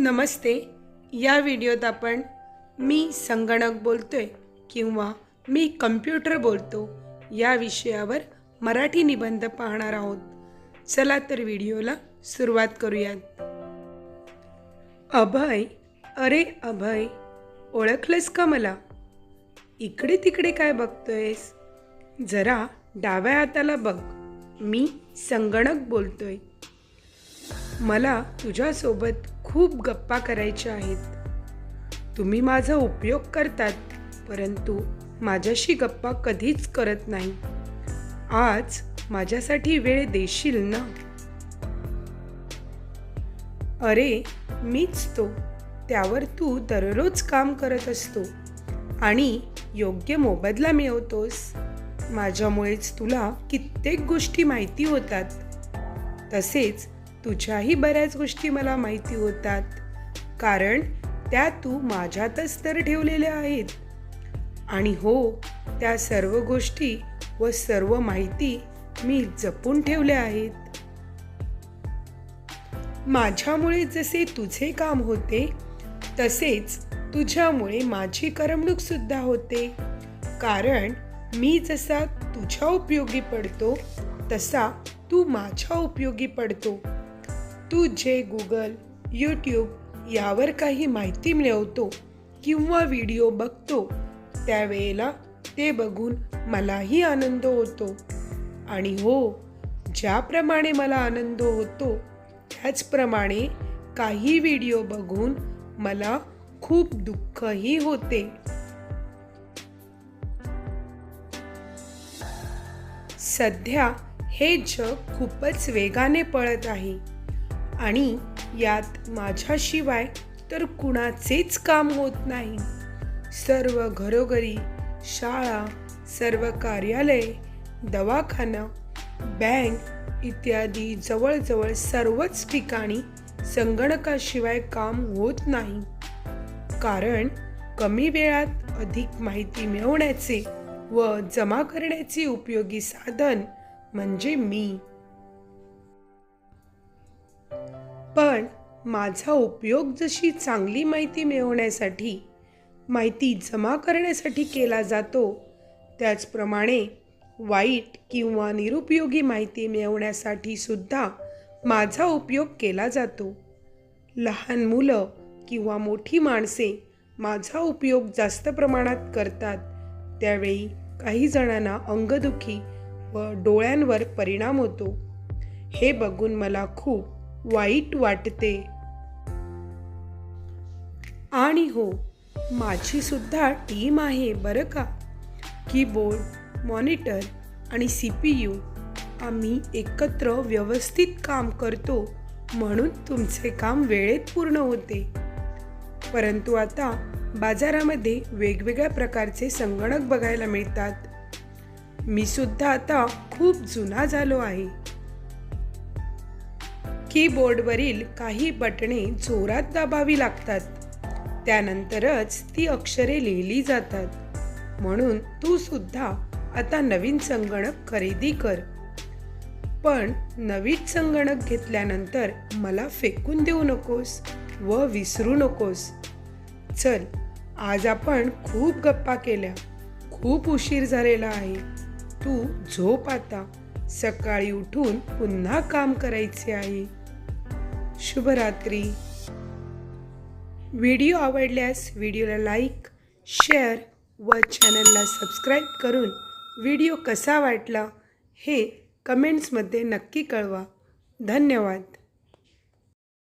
नमस्ते. या व्हिडिओत आपण मी संगणक बोलतोय किंवा मी कम्प्युटर बोलतो या विषयावर मराठी निबंध पाहणार आहोत. चला तर व्हिडिओला सुरुवात करूयात. अभय अरे अभय ओळखलंस का मला? इकडे तिकडे काय बघतोयस? जरा डाव्या हाताला बघ. मी संगणक बोलतोय. मला तुझ्यासोबत खूप गप्पा करायच्या आहेत. तुम्ही माझा उपयोग करतात परंतु माझ्याशी गप्पा कधीच करत नाही. आज माझ्यासाठी वेळ देशील ना? अरे मीच तो. त्यावर तू दररोज काम करत असतो आणि योग्य मोबदला मिळवतोस. माझ्यामुळेच तुला कित्येक गोष्टी माहिती होतात. तसेच तुझ्याही बऱ्याच गोष्टी मला माहिती होतात. कारण त्या तू माझ्यातच तर ठेवलेल्या आहेत. आणि हो त्या सर्व गोष्टी व सर्व माहिती मी जपून ठेवल्या आहेत. माझ्यामुळे जसे तुझे काम होते तसेच तुझ्यामुळे माझी करमणूक सुद्धा होते. कारण मी जसा तुझ्या उपयोगी पडतो तसा तू माझ्या उपयोगी पडतो. तू जे गुगल यूट्यूब यावर काही माहिती मिळवतो किंवा व्हिडिओ बघतो त्यावेळेला ते बघून मलाही आनंद होतो. आणि हो ज्याप्रमाणे मला आनंद होतो त्याचप्रमाणे काही व्हिडिओ बघून मला खूप दुःखही होते. सध्या हे जग खूपच वेगाने पळत आहे. आणि यात माझ्याशिवाय तर कुणाचेच काम होत नाही. सर्व घरोघरी शाळा सर्व कार्यालय दवाखाना बँक इत्यादी जवळजवळ सर्वच ठिकाणी संगणकाशिवाय काम होत नाही. कारण कमी वेळात अधिक माहिती मिळवण्याचे व जमा करण्याचे उपयोगी साधन म्हणजे मी. पण माझा उपयोग जशी चांगली माहिती मिळवण्यासाठी माहिती जमा करण्यासाठी केला जातो त्याचप्रमाणे वाईट किंवा निरुपयोगी माहिती मिळवण्यासाठी सुद्धा माझा उपयोग केला जातो. लहान मुलं किंवा मोठी माणसे माझा उपयोग जास्त प्रमाणात करतात. त्यावेळी काही जणांना अंगदुखी व डोळ्यांवर परिणाम होतो. हे बघून मला खूप वाईट वाटते. आणि हो माझी सुद्धा टीम आहे बरं का? कीबोर्ड मॉनिटर आणि सी पी यू आम्ही एकत्र व्यवस्थित काम करतो म्हणून तुमचे काम वेळेत पूर्ण होते. परंतु आता बाजारामध्ये वेगवेगळ्या प्रकारचे संगणक बघायला मिळतात. मी सुद्धा आता खूप जुना झालो आहे. कीबोर्डवरील काही बटणे जोरात दाबावी लागतात. त्यानंतरच ती अक्षरे लिहिली जातात. म्हणून तू सुद्धा आता नवीन संगणक खरेदी कर. पण नवीन संगणक घेतल्यानंतर मला फेकून देऊ नकोस व विसरू नकोस. चल आज आपण खूप गप्पा केल्या. खूप उशीर झालेला आहे. तू झोप आता. सकाळी उठून पुन्हा काम करायचे आहे. शुभरात्री. व्हिडिओ आवडल्यास व्हिडिओला लाईक शेअर व चॅनलला सबस्क्राईब करून व्हिडिओ कसा वाटला हे कमेंट्समध्ये नक्की कळवा. धन्यवाद.